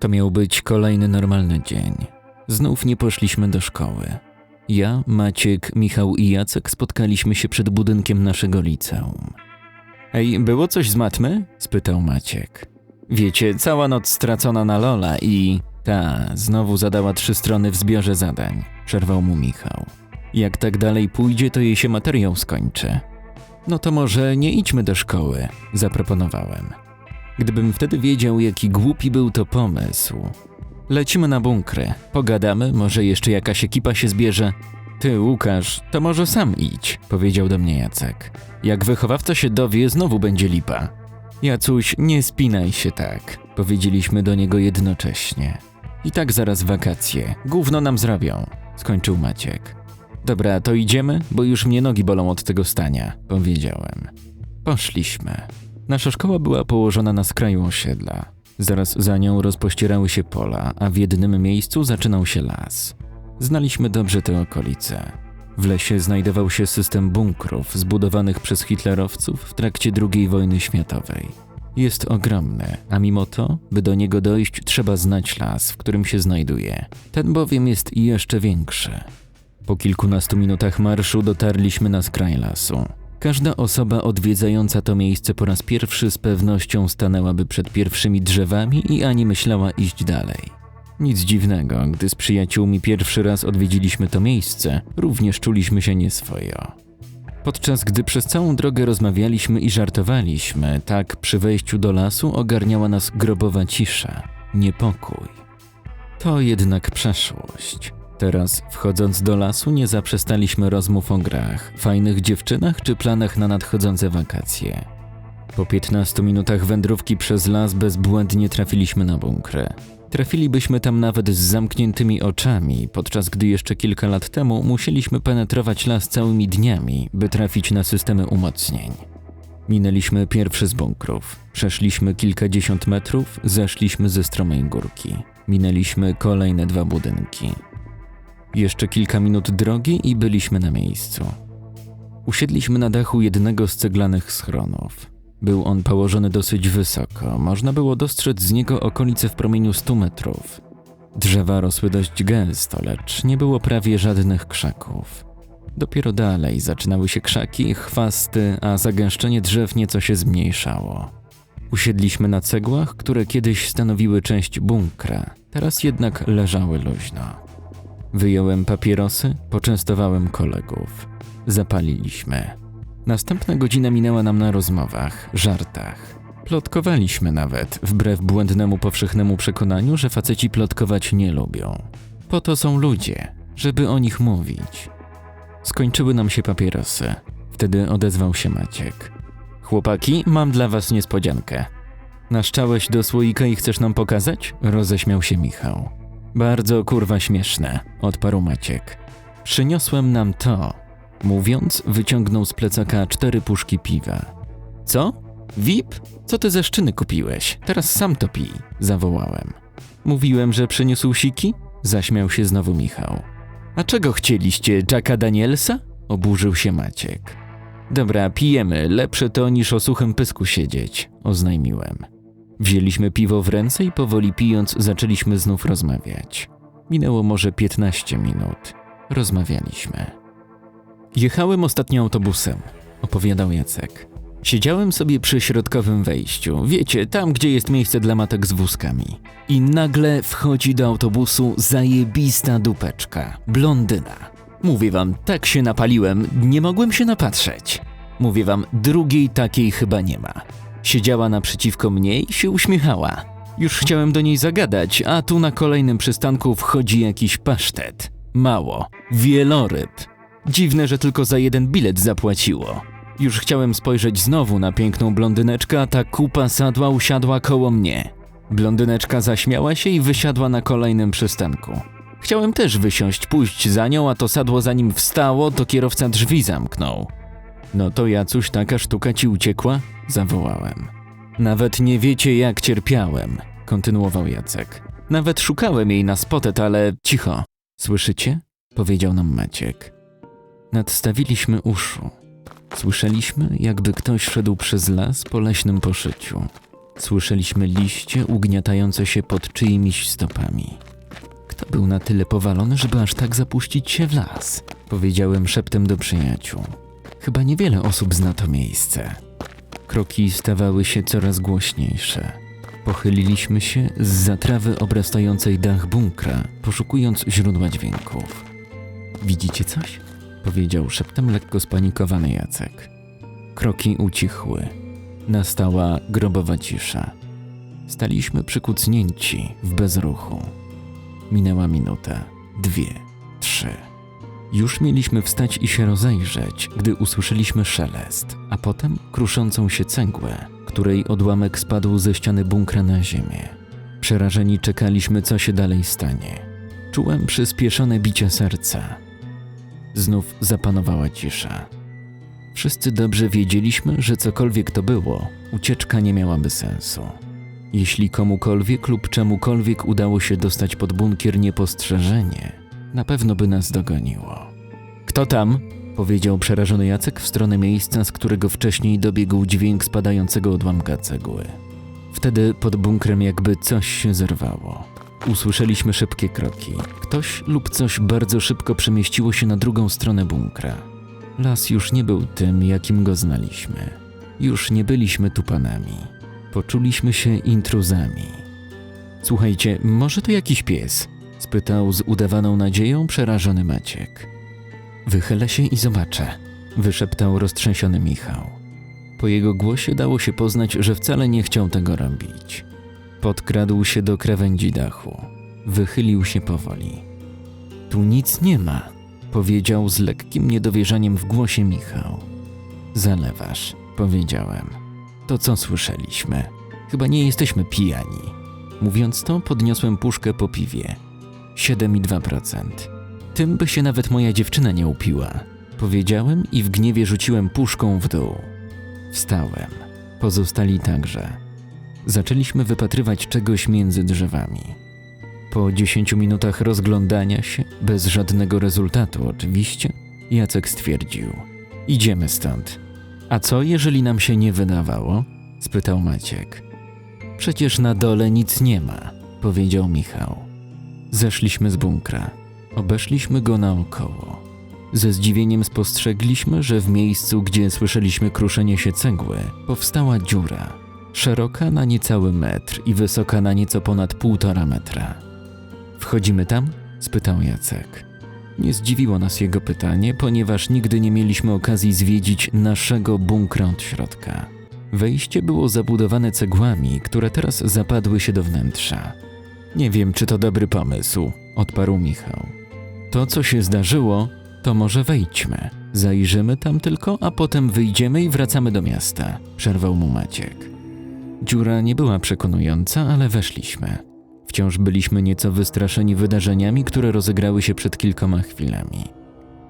To miał być kolejny normalny dzień. Znów nie poszliśmy do szkoły. Ja, Maciek, Michał i Jacek spotkaliśmy się przed budynkiem naszego liceum. Ej, było coś z matmy? spytał Maciek. Wiecie, cała noc stracona na Lola i... Ta, znowu zadała trzy strony w zbiorze zadań, przerwał mu Michał. Jak tak dalej pójdzie, to jej się materiał skończy. No to może nie idźmy do szkoły, zaproponowałem. Gdybym wtedy wiedział, jaki głupi był to pomysł. Lecimy na bunkry, pogadamy, może jeszcze jakaś ekipa się zbierze. Ty, Łukasz, to może sam idź, powiedział do mnie Jacek. Jak wychowawca się dowie, znowu będzie lipa. Jacuś, nie spinaj się tak, powiedzieliśmy do niego jednocześnie. I tak zaraz wakacje, gówno nam zrobią, skończył Maciek. Dobra, to idziemy, bo już mnie nogi bolą od tego stania, powiedziałem. Poszliśmy. Nasza szkoła była położona na skraju osiedla. Zaraz za nią rozpościerały się pola, a w jednym miejscu zaczynał się las. Znaliśmy dobrze te okolice. W lesie znajdował się system bunkrów zbudowanych przez hitlerowców w trakcie II wojny światowej. Jest ogromny, a mimo to, by do niego dojść, trzeba znać las, w którym się znajduje. Ten bowiem jest jeszcze większy. Po kilkunastu minutach marszu dotarliśmy na skraj lasu. Każda osoba odwiedzająca to miejsce po raz pierwszy z pewnością stanęłaby przed pierwszymi drzewami i ani myślała iść dalej. Nic dziwnego, gdy z przyjaciółmi pierwszy raz odwiedziliśmy to miejsce, również czuliśmy się nieswojo. Podczas gdy przez całą drogę rozmawialiśmy i żartowaliśmy, tak przy wejściu do lasu ogarniała nas grobowa cisza, niepokój. To jednak przeszłość. Teraz, wchodząc do lasu, nie zaprzestaliśmy rozmów o grach, fajnych dziewczynach czy planach na nadchodzące wakacje. Po 15 minutach wędrówki przez las bezbłędnie trafiliśmy na bunkrę. Trafilibyśmy tam nawet z zamkniętymi oczami, podczas gdy jeszcze kilka lat temu musieliśmy penetrować las całymi dniami, by trafić na systemy umocnień. Minęliśmy pierwszy z bunkrów, przeszliśmy kilkadziesiąt metrów, zeszliśmy ze stromej górki. Minęliśmy kolejne dwa budynki. Jeszcze kilka minut drogi i byliśmy na miejscu. Usiedliśmy na dachu jednego z ceglanych schronów. Był on położony dosyć wysoko, można było dostrzec z niego okolice w promieniu 100 metrów. Drzewa rosły dość gęsto, lecz nie było prawie żadnych krzaków. Dopiero dalej zaczynały się krzaki, chwasty, a zagęszczenie drzew nieco się zmniejszało. Usiedliśmy na cegłach, które kiedyś stanowiły część bunkra, teraz jednak leżały luźno. Wyjąłem papierosy, poczęstowałem kolegów. Zapaliliśmy. Następna godzina minęła nam na rozmowach, żartach. Plotkowaliśmy nawet, wbrew błędnemu powszechnemu przekonaniu, że faceci plotkować nie lubią. Po to są ludzie, żeby o nich mówić. Skończyły nam się papierosy. Wtedy odezwał się Maciek. Chłopaki, mam dla was niespodziankę. Naszczałeś do słoika i chcesz nam pokazać? Roześmiał się Michał. Bardzo kurwa śmieszne, odparł Maciek. Przyniosłem nam to. Mówiąc, wyciągnął z plecaka cztery puszki piwa. Co? VIP? Co ty ze szczyny kupiłeś? Teraz sam to pij, zawołałem. Mówiłem, że przyniósł siki? Zaśmiał się znowu Michał. A czego chcieliście, Jacka Danielsa? Oburzył się Maciek. Dobra, pijemy, lepsze to niż o suchym pysku siedzieć, oznajmiłem. Wzięliśmy piwo w ręce i powoli pijąc zaczęliśmy znów rozmawiać. Minęło może 15 minut. Rozmawialiśmy. Jechałem ostatnio autobusem, opowiadał Jacek. Siedziałem sobie przy środkowym wejściu, wiecie, tam gdzie jest miejsce dla matek z wózkami. I nagle wchodzi do autobusu zajebista dupeczka, blondyna. Mówię wam, tak się napaliłem, nie mogłem się napatrzeć. Mówię wam, drugiej takiej chyba nie ma. Siedziała naprzeciwko mnie i się uśmiechała. Już chciałem do niej zagadać, a tu na kolejnym przystanku wchodzi jakiś pasztet. Mało. Wieloryb. Dziwne, że tylko za jeden bilet zapłaciło. Już chciałem spojrzeć znowu na piękną blondyneczkę, a ta kupa sadła usiadła koło mnie. Blondyneczka zaśmiała się i wysiadła na kolejnym przystanku. Chciałem też wysiąść, pójść za nią, a to sadło zanim wstało, to kierowca drzwi zamknął. No to Jacuś taka sztuka ci uciekła? Zawołałem. Nawet nie wiecie jak cierpiałem, kontynuował Jacek. Nawet szukałem jej na spotet, ale cicho. Słyszycie? Powiedział nam Maciek. Nadstawiliśmy uszu. Słyszeliśmy, jakby ktoś szedł przez las po leśnym poszyciu. Słyszeliśmy liście ugniatające się pod czyimiś stopami. Kto był na tyle powalony, żeby aż tak zapuścić się w las? Powiedziałem szeptem do przyjaciół. Chyba niewiele osób zna to miejsce. Kroki stawały się coraz głośniejsze. Pochyliliśmy się z zatrawy obrastającej dach bunkra, poszukując źródła dźwięków. Widzicie coś? Powiedział szeptem lekko spanikowany Jacek. Kroki ucichły. Nastała grobowa cisza. Staliśmy przykucnięci w bezruchu. Minęła minuta, dwie. Już mieliśmy wstać i się rozejrzeć, gdy usłyszeliśmy szelest, a potem kruszącą się cegłę, której odłamek spadł ze ściany bunkra na ziemię. Przerażeni czekaliśmy, co się dalej stanie. Czułem przyspieszone bicie serca. Znów zapanowała cisza. Wszyscy dobrze wiedzieliśmy, że cokolwiek to było, ucieczka nie miałaby sensu. Jeśli komukolwiek lub czemukolwiek udało się dostać pod bunkier niepostrzeżenie, na pewno by nas dogoniło. Kto tam? powiedział przerażony Jacek w stronę miejsca, z którego wcześniej dobiegł dźwięk spadającego odłamka cegły. Wtedy pod bunkrem jakby coś się zerwało. Usłyszeliśmy szybkie kroki. Ktoś lub coś bardzo szybko przemieściło się na drugą stronę bunkra. Las już nie był tym, jakim go znaliśmy. Już nie byliśmy tu panami. Poczuliśmy się intruzami. Słuchajcie, może to jakiś pies? Spytał z udawaną nadzieją przerażony Maciek. Wychylę się i zobaczę, wyszeptał roztrzęsiony Michał. Po jego głosie dało się poznać, że wcale nie chciał tego robić. Podkradł się do krawędzi dachu. Wychylił się powoli. Tu nic nie ma, powiedział z lekkim niedowierzaniem w głosie Michał. Zalewasz, powiedziałem. To co słyszeliśmy? Chyba nie jesteśmy pijani. Mówiąc to, podniosłem puszkę po piwie. 7,2%. Tym by się nawet moja dziewczyna nie upiła. Powiedziałem i w gniewie rzuciłem puszką w dół. Wstałem. Pozostali także. Zaczęliśmy wypatrywać czegoś między drzewami. Po 10 minutach rozglądania się, bez żadnego rezultatu oczywiście, Jacek stwierdził: Idziemy stąd. A co, jeżeli nam się nie wydawało? spytał Maciek. Przecież na dole nic nie ma, powiedział Michał. Zeszliśmy z bunkra. Obeszliśmy go naokoło. Ze zdziwieniem spostrzegliśmy, że w miejscu, gdzie słyszeliśmy kruszenie się cegły, powstała dziura. Szeroka na niecały metr i wysoka na nieco ponad półtora metra. Wchodzimy tam? spytał Jacek. Nie zdziwiło nas jego pytanie, ponieważ nigdy nie mieliśmy okazji zwiedzić naszego bunkra od środka. Wejście było zabudowane cegłami, które teraz zapadły się do wnętrza. Nie wiem, czy to dobry pomysł, odparł Michał. To, co się zdarzyło, to może wejdźmy. Zajrzymy tam tylko, a potem wyjdziemy i wracamy do miasta, przerwał mu Maciek. Dziura nie była przekonująca, ale weszliśmy. Wciąż byliśmy nieco wystraszeni wydarzeniami, które rozegrały się przed kilkoma chwilami.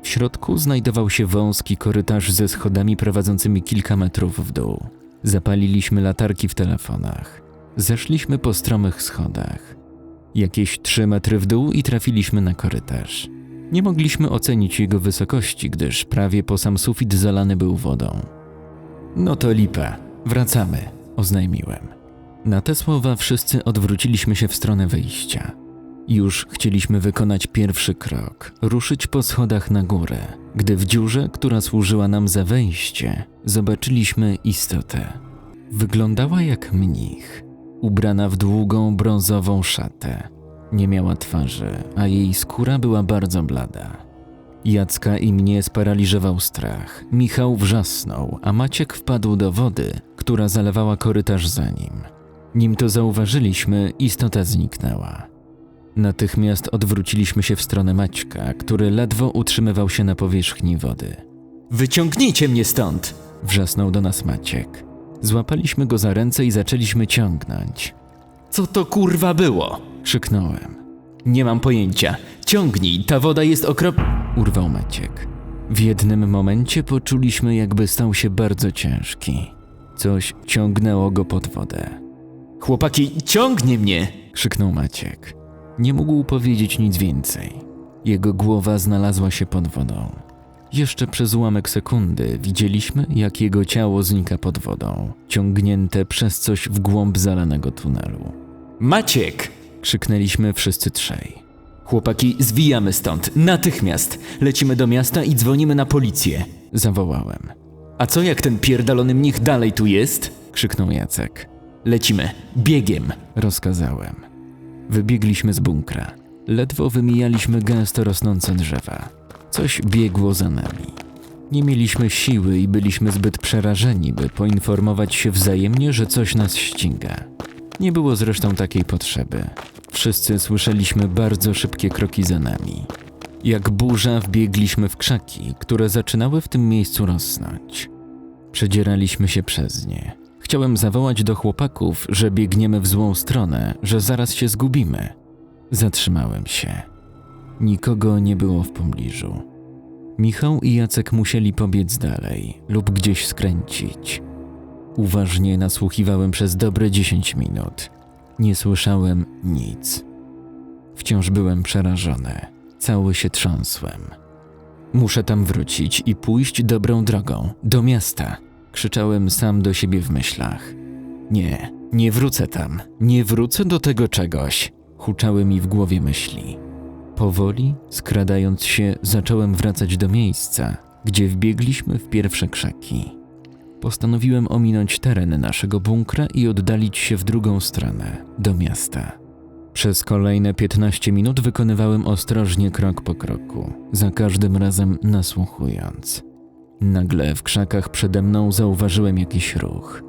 W środku znajdował się wąski korytarz ze schodami prowadzącymi kilka metrów w dół. Zapaliliśmy latarki w telefonach. Zeszliśmy po stromych schodach. Jakieś trzy metry w dół i trafiliśmy na korytarz. Nie mogliśmy ocenić jego wysokości, gdyż prawie po sam sufit zalany był wodą. No to lipa, wracamy, oznajmiłem. Na te słowa wszyscy odwróciliśmy się w stronę wyjścia. Już chcieliśmy wykonać pierwszy krok, ruszyć po schodach na górę, gdy w dziurze, która służyła nam za wejście, zobaczyliśmy istotę. Wyglądała jak mnich, ubrana w długą brązową szatę. Nie miała twarzy, a jej skóra była bardzo blada. Jacka i mnie sparaliżował strach. Michał wrzasnął, a Maciek wpadł do wody, która zalewała korytarz za nim. Nim to zauważyliśmy, istota zniknęła. Natychmiast odwróciliśmy się w stronę Maćka, który ledwo utrzymywał się na powierzchni wody. Wyciągnijcie mnie stąd! wrzasnął do nas Maciek. Złapaliśmy go za ręce i zaczęliśmy ciągnąć. Co to kurwa było? krzyknąłem. Nie mam pojęcia. Ciągnij, ta woda jest okrop... urwał Maciek. W jednym momencie poczuliśmy, jakby stał się bardzo ciężki. Coś ciągnęło go pod wodę. Chłopaki, ciągnie mnie! krzyknął Maciek. Nie mógł powiedzieć nic więcej. Jego głowa znalazła się pod wodą. Jeszcze przez ułamek sekundy widzieliśmy, jak jego ciało znika pod wodą, ciągnięte przez coś w głąb zalanego tunelu. Maciek! Krzyknęliśmy wszyscy trzej. Chłopaki, zwijamy stąd, natychmiast. Lecimy do miasta i dzwonimy na policję. Zawołałem. A co jak ten pierdolony mnich dalej tu jest? Krzyknął Jacek. Lecimy, biegiem. Rozkazałem. Wybiegliśmy z bunkra. Ledwo wymijaliśmy gęsto rosnące drzewa. Coś biegło za nami. Nie mieliśmy siły i byliśmy zbyt przerażeni, by poinformować się wzajemnie, że coś nas ściga. Nie było zresztą takiej potrzeby. Wszyscy słyszeliśmy bardzo szybkie kroki za nami. Jak burza wbiegliśmy w krzaki, które zaczynały w tym miejscu rosnąć. Przedzieraliśmy się przez nie. Chciałem zawołać do chłopaków, że biegniemy w złą stronę, że zaraz się zgubimy. Zatrzymałem się. Nikogo nie było w pobliżu. Michał i Jacek musieli pobiec dalej lub gdzieś skręcić. Uważnie nasłuchiwałem przez dobre 10 minut. Nie słyszałem nic. Wciąż byłem przerażony. Cały się trząsłem. Muszę tam wrócić i pójść dobrą drogą, do miasta. Krzyczałem sam do siebie w myślach. Nie, nie wrócę tam, nie wrócę do tego czegoś. Huczały mi w głowie myśli. Powoli, skradając się, zacząłem wracać do miejsca, gdzie wbiegliśmy w pierwsze krzaki. Postanowiłem ominąć teren naszego bunkra i oddalić się w drugą stronę, do miasta. Przez kolejne 15 minut wykonywałem ostrożnie krok po kroku, za każdym razem nasłuchując. Nagle w krzakach przede mną zauważyłem jakiś ruch.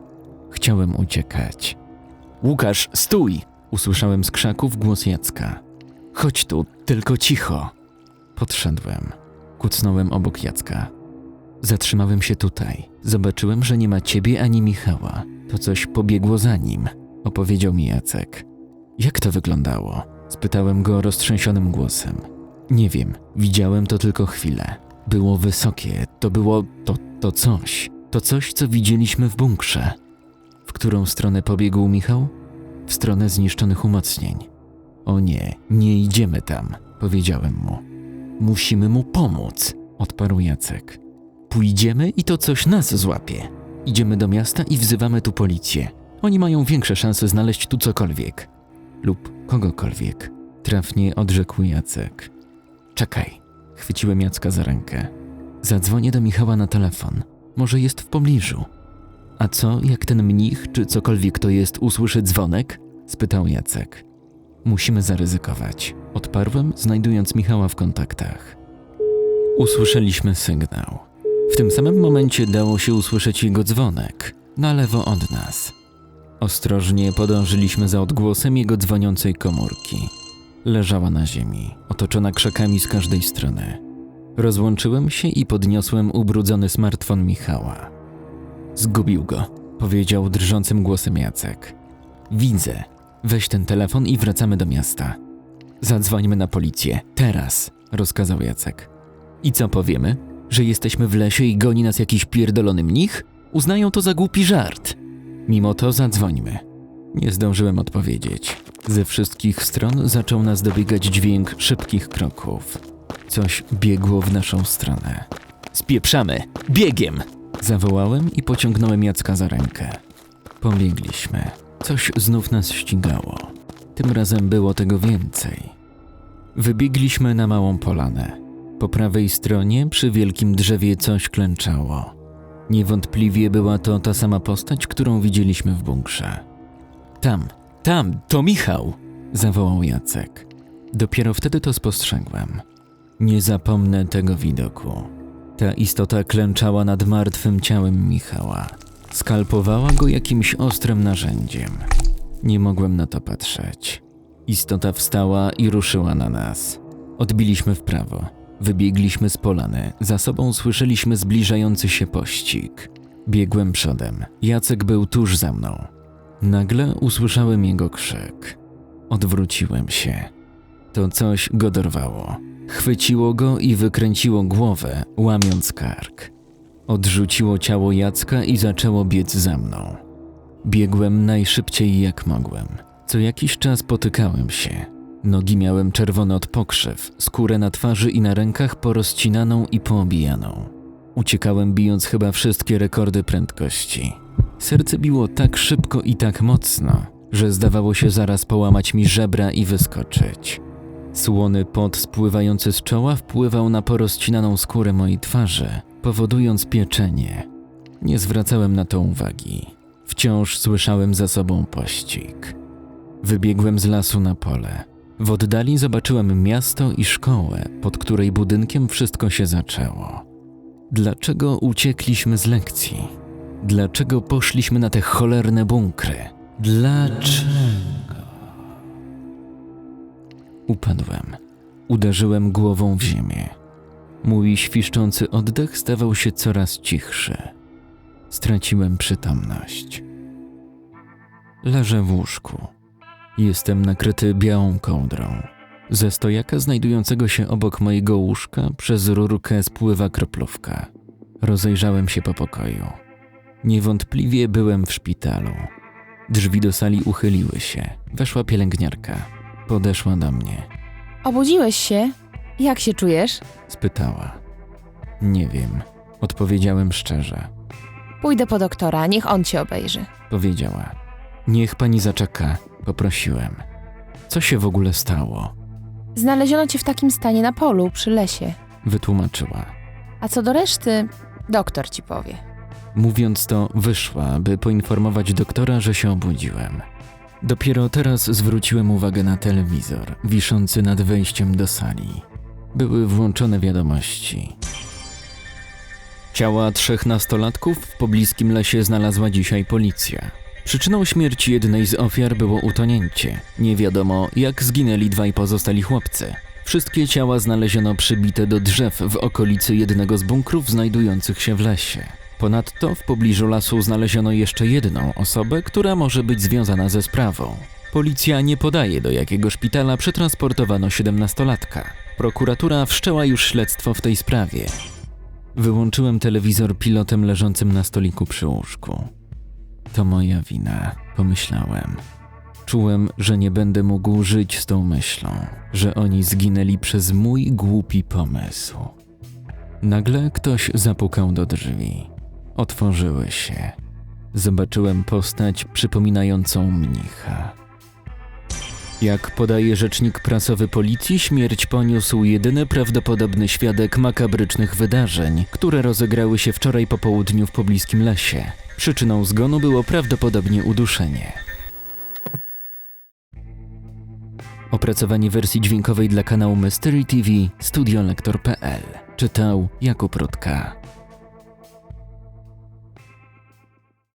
Chciałem uciekać. Łukasz, stój! Usłyszałem z krzaków głos Jacka. Chodź tu, tylko cicho. Podszedłem. Kucnąłem obok Jacka. Zatrzymałem się tutaj. Zobaczyłem, że nie ma ciebie ani Michała. To coś pobiegło za nim, opowiedział mi Jacek. Jak to wyglądało? Spytałem go roztrzęsionym głosem. Nie wiem, widziałem to tylko chwilę. Było wysokie, to było to, to coś. To coś, co widzieliśmy w bunkrze. W którą stronę pobiegł Michał? W stronę zniszczonych umocnień. O nie, nie idziemy tam, powiedziałem mu. Musimy mu pomóc, odparł Jacek. Pójdziemy i to coś nas złapie. Idziemy do miasta i wzywamy tu policję. Oni mają większe szanse znaleźć tu cokolwiek. Lub kogokolwiek. Trafnie odrzekł Jacek. Czekaj, chwyciłem Jacka za rękę. Zadzwonię do Michała na telefon. Może jest w pobliżu. A co, jak ten mnich, czy cokolwiek to jest, usłyszy dzwonek? spytał Jacek. Musimy zaryzykować. Odparłem, znajdując Michała w kontaktach. Usłyszeliśmy sygnał. W tym samym momencie dało się usłyszeć jego dzwonek, na lewo od nas. Ostrożnie podążyliśmy za odgłosem jego dzwoniącej komórki. Leżała na ziemi, otoczona krzakami z każdej strony. Rozłączyłem się i podniosłem ubrudzony smartfon Michała. Zgubił go, powiedział drżącym głosem Jacek. Widzę. Weź ten telefon i wracamy do miasta. Zadzwońmy na policję. Teraz, rozkazał Jacek. I co powiemy? Że jesteśmy w lesie i goni nas jakiś pierdolony mnich? Uznają to za głupi żart. Mimo to zadzwońmy. Nie zdążyłem odpowiedzieć. Ze wszystkich stron zaczął nas dobiegać dźwięk szybkich kroków. Coś biegło w naszą stronę. Spieprzamy, biegiem! Zawołałem i pociągnąłem Jacka za rękę. Pobiegliśmy. Coś znów nas ścigało. Tym razem było tego więcej. Wybiegliśmy na małą polanę. Po prawej stronie przy wielkim drzewie coś klęczało. Niewątpliwie była to ta sama postać, którą widzieliśmy w bunkrze. Tam, Tam, to Michał! zawołał Jacek. Dopiero wtedy to spostrzegłem. Nie zapomnę tego widoku. Ta istota klęczała nad martwym ciałem Michała. Skalpowała go jakimś ostrym narzędziem. Nie mogłem na to patrzeć. Istota wstała i ruszyła na nas. Odbiliśmy w prawo. Wybiegliśmy z polany. Za sobą słyszeliśmy zbliżający się pościg. Biegłem przodem. Jacek był tuż za mną. Nagle usłyszałem jego krzyk. Odwróciłem się. To coś go dorwało. Chwyciło go i wykręciło głowę, łamiąc kark. Odrzuciło ciało Jacka i zaczęło biec za mną. Biegłem najszybciej jak mogłem. Co jakiś czas potykałem się. Nogi miałem czerwone od pokrzew, skórę na twarzy i na rękach porozcinaną i poobijaną. Uciekałem bijąc chyba wszystkie rekordy prędkości. Serce biło tak szybko i tak mocno, że zdawało się zaraz połamać mi żebra i wyskoczyć. Słony pot spływający z czoła wpływał na porozcinaną skórę mojej twarzy, powodując pieczenie. Nie zwracałem na to uwagi. Wciąż słyszałem za sobą pościg. Wybiegłem z lasu na pole. W oddali zobaczyłem miasto i szkołę, pod której budynkiem wszystko się zaczęło. Dlaczego uciekliśmy z lekcji? Dlaczego poszliśmy na te cholerne bunkry? Dlaczego? Upadłem. Uderzyłem głową w ziemię. Mój świszczący oddech stawał się coraz cichszy. Straciłem przytomność. Leżę w łóżku. Jestem nakryty białą kołdrą. Ze stojaka znajdującego się obok mojego łóżka przez rurkę spływa kroplówka. Rozejrzałem się po pokoju. Niewątpliwie byłem w szpitalu. Drzwi do sali uchyliły się. Weszła pielęgniarka. Podeszła do mnie. Obudziłeś się? Jak się czujesz? Spytała. Nie wiem. Odpowiedziałem szczerze. Pójdę po doktora, niech on cię obejrzy. Powiedziała. Niech pani zaczeka. Poprosiłem. Co się w ogóle stało? Znaleziono cię w takim stanie na polu, przy lesie. Wytłumaczyła. A co do reszty, doktor ci powie. Mówiąc to, wyszła, by poinformować doktora, że się obudziłem. Dopiero teraz zwróciłem uwagę na telewizor, wiszący nad wejściem do sali. Były włączone wiadomości. Ciała trzech nastolatków w pobliskim lesie znalazła dzisiaj policja. Przyczyną śmierci jednej z ofiar było utonięcie. Nie wiadomo, jak zginęli dwaj pozostali chłopcy. Wszystkie ciała znaleziono przybite do drzew w okolicy jednego z bunkrów znajdujących się w lesie. Ponadto w pobliżu lasu znaleziono jeszcze jedną osobę, która może być związana ze sprawą. Policja nie podaje, do jakiego szpitala przetransportowano 17-latka. Prokuratura wszczęła już śledztwo w tej sprawie. Wyłączyłem telewizor pilotem leżącym na stoliku przy łóżku. To moja wina, pomyślałem. Czułem, że nie będę mógł żyć z tą myślą, że oni zginęli przez mój głupi pomysł. Nagle ktoś zapukał do drzwi. Otworzyły się. Zobaczyłem postać przypominającą mnicha. Jak podaje rzecznik prasowy policji, śmierć poniósł jedyny prawdopodobny świadek makabrycznych wydarzeń, które rozegrały się wczoraj po południu w pobliskim lesie. Przyczyną zgonu było prawdopodobnie uduszenie. Opracowanie wersji dźwiękowej dla kanału Mystery TV Studio Lektor.pl Czytał Jakub Rutka.